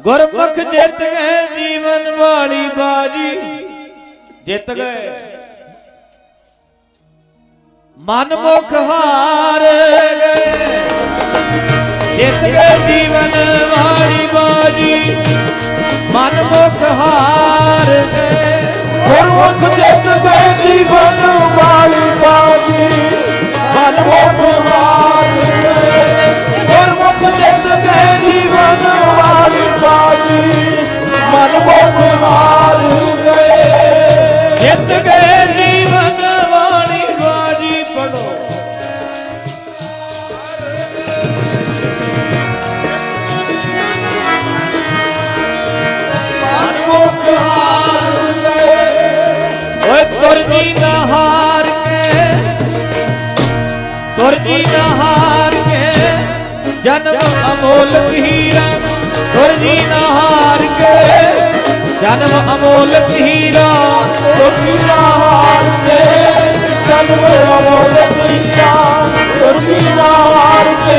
ਗੁਰਮੁਖ ਜਿੱਤ ਗਏ ਜੀਵਨ ਵਾਲੀ ਬਾਜੀ। ਜਿੱਤ ਗਏ। ਮਨ ਮੁਖ ਹਾਰ ਗਏ। ਜਿੱਤ ਗਏ ਜੀਵਨ ਵਾਲੀ ਬਾਜੀ। ਮਨ ਮੁਖ ਹਾਰ ਗਏ। ਗੁਰਮੁਖ ਤੁਰਜੀ ਨਾ ਹਾਰ ਕੇ, ਜਨਮ ਅਮੋਲ ਹੀਰਾ ਤੁਰਜੀ ਨਾ ਹਾਰ ਕੇ। ਜਨਮ ਅਮੋਲ ਹੀਰਾ ਤੁਰਕੀ ਨਾ ਹਾਰ ਕੇ। ਜਨਮ ਅਮੋਲ ਕੀਆ ਤੁਰਕੀ ਨਾ ਹਾਰ ਕੇ।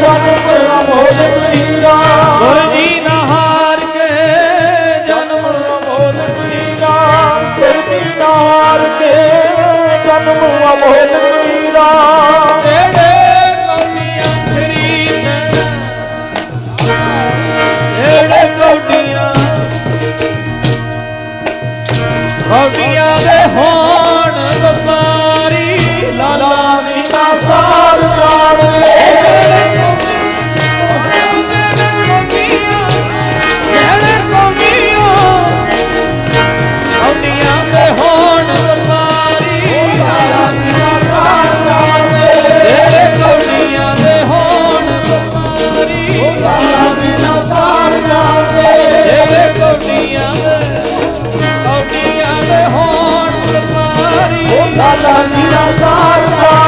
ਜਨਮ ਅਮੋਲ ਕੀਆ ਤੁਰਜੀ ਨਾ ਹਾਰ ਕੇ। ਜਨਮ ਜਨਮ ਅਮੋਲ ਕੀਆ ਤੁਰਕੀ ਨਾ ਹਾਰ ਕੇ। ਜਨਮ ਅਮੋਲ ਕੀਆ 要结。Yaşasın azatlar